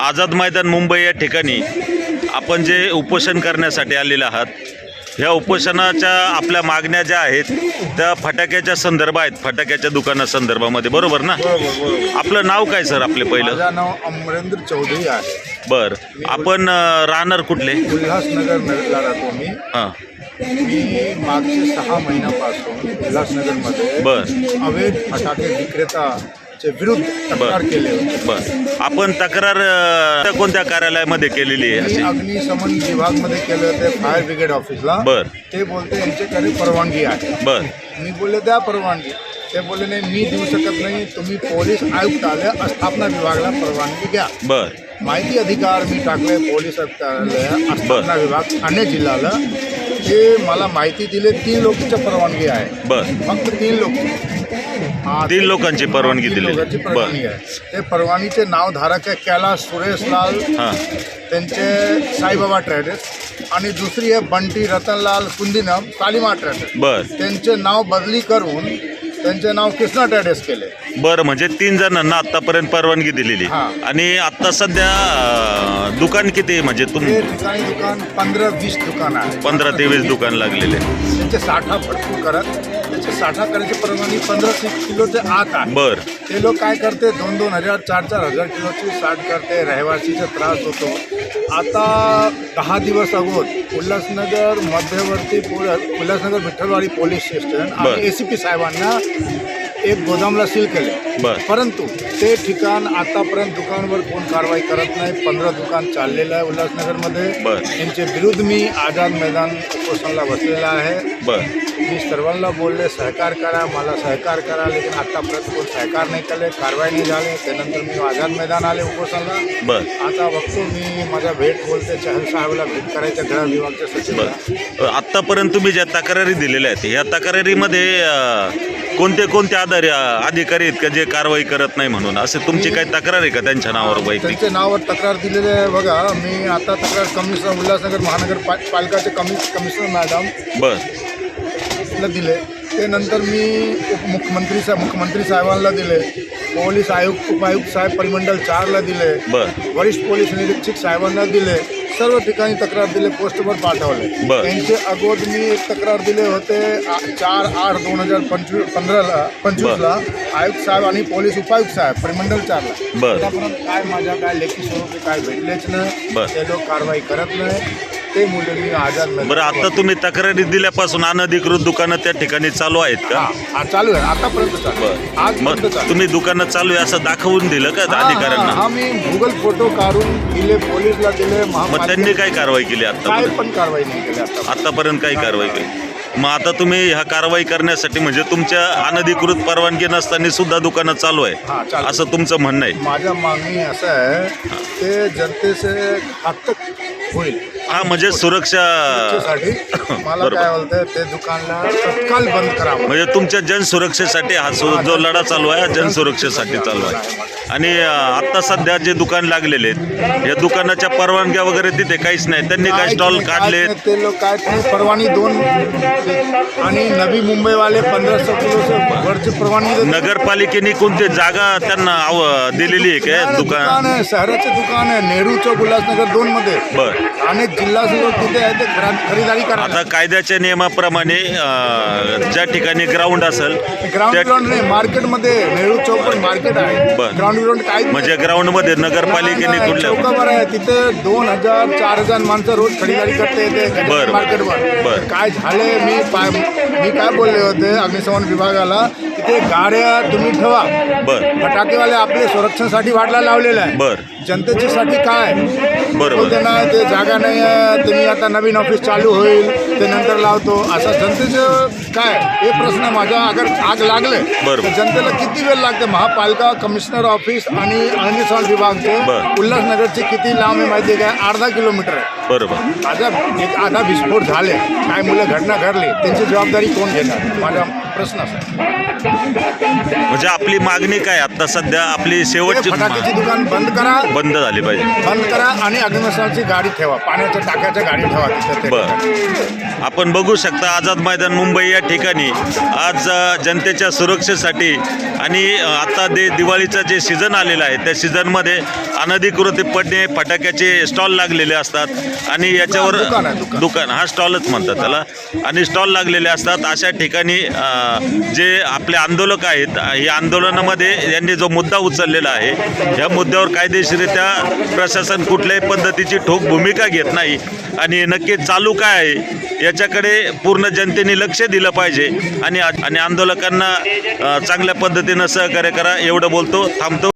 आझाद मैदान मुंबई या ठिकाणी आपण जे उपोषण करण्यासाठी आलेले आहात ह्या उपोषणाच्या आपल्या मागण्या ज्या आहेत त्या फटाक्याच्या संदर्भ आहेत फटाक्याच्या दुकानासंदर्भामध्ये बरोबर ना? आपलं नाव काय सर आपले पहिलं? माझं नाव अमरेंद्र चौधरी आहे. बर. आपण अं, राहणार कुठले? उल्हासनगर नगरला राहतो मी. हां. मी मागचे सहा महिन्यापासून उल्हासनगरमध्ये बर. अवैध फटाके विक्रेताचे विरुद्ध तक्रार केले होते. बर. आपण तक्रार अं, कोणत्या कार्यालयामध्ये केलेली आहे अशी? अग्निशमन विभागमध्ये केले होते फायर ब्रिगेड ऑफिसला. बर. ते बोलते यांच्याकडे परवानगी आहे. बर. मी बोलले द्या परवानगी. ते बोलले नाही मी देऊ शकत नाही. तुम्ही पोलीस आयुक्त आले स्थापना विभागाला परवानगी घ्या बर. माहिती अधिकार मी टाकले पोलीस बर. स्थापना विभाग ठाणे जिल्ह्याला. ते मला माहिती दिले तीन लोकांची परवानगी आहे. बर. फक्त तीन लोक. हा, तीन लोकांची परवानगी तीन दिलेली. लोकांची. परवानगी आहे. ते परवानगीचे नाव धारक आहे कैलास सुरेशलाल. हां. त्यांचे साईबाबा ट्रेडर्स आणि दुसरी आहे बंटी रतनलाल कुंदीनम कालिमा ट्रेडर्स बर. त्यांचे नाव बदली करून त्यांचे नाव कृष्णा ट्रेडर्स केले. बरं म्हणजे तीन जणांना आतापर्यंत परवानगी दिलेली. हां. आणि आता सध्या अं, दुकान किती आहे? म्हणजे तुम हे ठिकाणी दुकान पंधरा वीस दुकान आहे. पंधरा ते वीस दुकान लागलेले. त्यांचे साठा भरपूर करत. त्याचे साठा करायची परवानगी पंधरा किलोचे आत आहे. बर. ते लोक काय करते दोन दोन हजार चार चार हजार किलोची साठ करते रहिवासीचा त्रास होतो. आता दहा दिवस अगोदर उल्हासनगर मध्यवर्ती उल्हासनगर विठ्ठलवाडी पोलीस स्टेशन. आणि ए सी पी साहेबांना एक गोदामला सील केले. बर. परंतु ते ठिकाण आतापर्यंत दुकानवर कोण कारवाई करत नाही. पंधरा दुकान चाललेलं आहे उल्हासनगरमध्ये. बर. यांच्या विरुद्ध मी आझाद मैदान उपोषणला बसलेला आहे. बर. मी सर्वांना बोलले सहकार करा मला सहकार करा. लेकिन आतापर्यंत कोण सहकार नाही केले कारवाई नाही झाले. त्यानंतर मी आझाद मैदान आले उपोषणला. बर. आता बघतो मी माझा भेट बोलते चहल साहेबला भेट करायच्या गृह विभागच्या सचिवाला. बर. आतापर्यंत तुम्ही ज्या तक्रारी दिलेल्या आहेत या तक्रारीमध्ये अं, कोणते कोणते आधार अधिकारी आहेत का जे कारवाई करत नाही म्हणून? असे तुमची काही तक्रार आहे का त्यांच्या नावावर वैयक्तिक? त्यांच्या नावावर तक्रार दिलेली आहे. बघा मी आता तक्रार कमिशनर उल्हासनगर महानगर पा पालिकाचे कमि कमिशनर मॅडम बर. दिले. ते नंतर मी उपमुख्यमंत्री साहेब मुख्यमंत्री साहेबांना दिले. पोलीस आयुक्त उपायुक्त साहेब परिमंडल चारला दिले. बर. वरिष्ठ पोलीस निरीक्षक साहेबांना दिले. सर्व ठिकाणी तक्रार दिले पोस्टवर पाठवले बर. त्यांचे अगोदर मी एक तक्रार दिले होते आ- चार आठ दोन हजार पंचवीस पंधराला पंचवीसला आयुक्त साहेब आणि पोलीस उपायुक्त साहेब परिमंडल चारला बर. आतापर्यंत काय माझ्या काय लेखी स्वरूपी काय भेटलेच नाही बर. ते लोक कारवाई करत नाही ते मुले मी बरं आता तुम्ही तक्रारी दिल्यापासून अनधिकृत दुकानं त्या ठिकाणी चालू आहेत का? हा हा, चालू आहे. आतापर्यंत चालू आहे. बर. आजपर्यंत मग चालू आहे. तुम्ही दुकानं चालू आहे असं दाखवून दिलं का हा, हा, अधिकाऱ्यांना? हा मी गुगल फोटो काढून दिले पोलीसला दिले मग महापालिका त्यांनी काय कारवाई केली काय आतापर्यंत? पण कारवाई नाही केली आता आतापर्यंत काही कारवाई केली? मग आता तुम्ही ह्या कारवाई करण्यासाठी म्हणजे तुमच्या अनधिकृत परवानगी नसताना सुद्धा दुकानं चालू हा, आहे चालू. असं तुमचं म्हणणं आहे. माझ्या मागणी असं आहे ते जनतेचे घातक होईल. हा म्हणजे सुरक्षा त्याच्यासाठी मला बरोबर. काय बोलतंय ते दुकानला तत्काल बंद करावं. म्हणजे तुमच्या जनसुरक्षेसाठी हा सु- जो लढा चालू आहे हा जनसुरक्षेसाठी चालू आहे. आणि अं, आता सध्या जे दुकान लागलेले आहेत या दुकानाच्या परवानग्या वगैरे तिथे काहीच नाही. त्यांनी काय स्टॉल काय काढले ते लोक काय ते परवानगी दोन आणि नवी मुंबईवाले पंधराशे किलो वरची परवानगी देतात. नगरपालिकेने कोणती जागा त्यांना आव- दिलेली आहे काय दुकान आहे शहराचे दुकान आहे नेहरू चौक उल्हासनगर दोन मध्ये बर अनेक जिल्हा तिथे आहे ते खरा- खरीदारी आता करा कायद्याच्या नियमाप्रमाणे अं, ज्या ठिकाणी ग्राउंड असेल ग्राउंड त्या ग्राउंड नाही मार्केटमध्ये नेहरू चौक पण मार्केट आहे बर. ग्राउंड ग्राउंड काय म्हणजे ग्राउंडमध्ये नगरपालिकेने कुठल्या चौकावर आहे तिथे दोन हजार चार हजार माणसं रोज खरीदारी करते येते बर. मार्केटवर बर. काय झाले मी पाय मी काय बोलले होते अग्निशमन विभागाला तिथे गाड्या तुम्ही ठेवा. बर. फटाकेवाले आपले संरक्षणासाठी वाटला लावलेला आहे. बर. जनतेच्या साठी काय? बरोबर. बोलते ना ते जागा नाही आहे तुम्ही आता नवीन ऑफिस चालू होईल ते नंतर लावतो. असं जनतेचं काय? हे प्रश्न माझा अगर आग लागले बरोबर. तर जनतेला किती वेळ लागते? महापालिका कमिशनर ऑफिस आणि अग्निशमन विभागचे बरं. उल्हासनगरचे किती लांब आहे माहिती आहे काय अर्धा किलोमीटर आहे. बरोबर. माझा एक आधा विस्फोट झाले काय मुलं घटना घडली त्यांची जबाबदारी कोण घेणार? माझ्या प्रश्नच आहे. म्हणजे आपली मागणी काय? आता सध्या आपली शेवटची फटाक्याची दुकान बंद करा. बंद झाली पाहिजे. बंद करा आणि अग्निशमनाची गाडी ठेवा. पाण्याच्या टाक्याच्या गाडी ठेवा तिथे बर. आपण बघू शकता आझाद मैदान मुंबई या ठिकाणी. आज जनतेच्या सुरक्षेसाठी आणि आता दे दिवाळीचं जे सीझन आलेलं आहे त्या सीझनमध्ये अनधिकृतपणे फटाक्याचे स्टॉल लागलेले असतात. आणि याच्यावर दुकान हा स्टॉलच म्हणतात त्याला. आणि स्टॉल लागलेले असतात. अशा ठिकाणी जे आपले आंदोलक आहेत. या आंदोलनामध्ये यांनी जो मुद्दा उचललेला आहे या मुद्द्यावर कायदेशीरित्या प्रशासन कुठल्याही पद्धतीची ठोक भूमिका घेत नाही आणि नक्की चालू काय आहे याच्याकडे पूर्ण जनतेने लक्ष दिलं पाहिजे आणि आणि आंदोलकांना चांगल्या पद्धतीनं सहकार्य करा एवढं बोलतो थांबतो.